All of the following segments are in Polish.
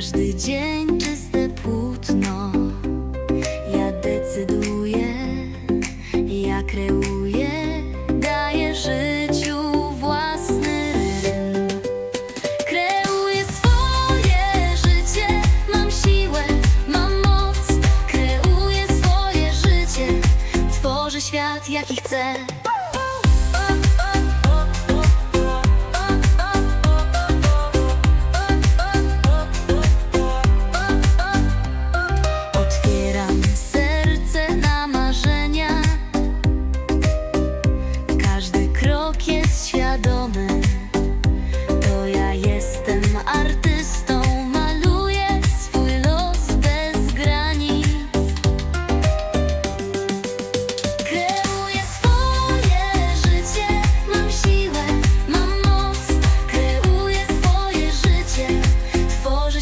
Każdy dzień czyste płótno. Ja decyduję, ja kreuję Daję życiu własny rytm Kreuję swoje życie Mam siłę, mam moc. Kreuję swoje życie Tworzę świat jaki chcę.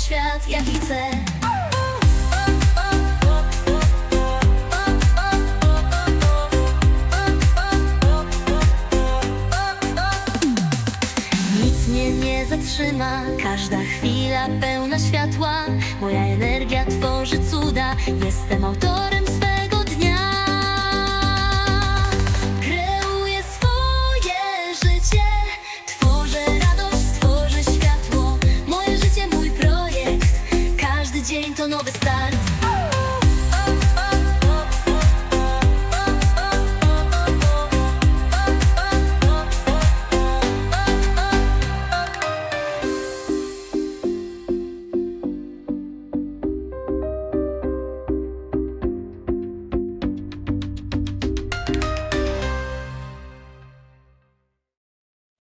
świat jaki chcę Nic mnie nie zatrzyma, każda chwila pełna światła. Moja energia tworzy cuda, jestem autorem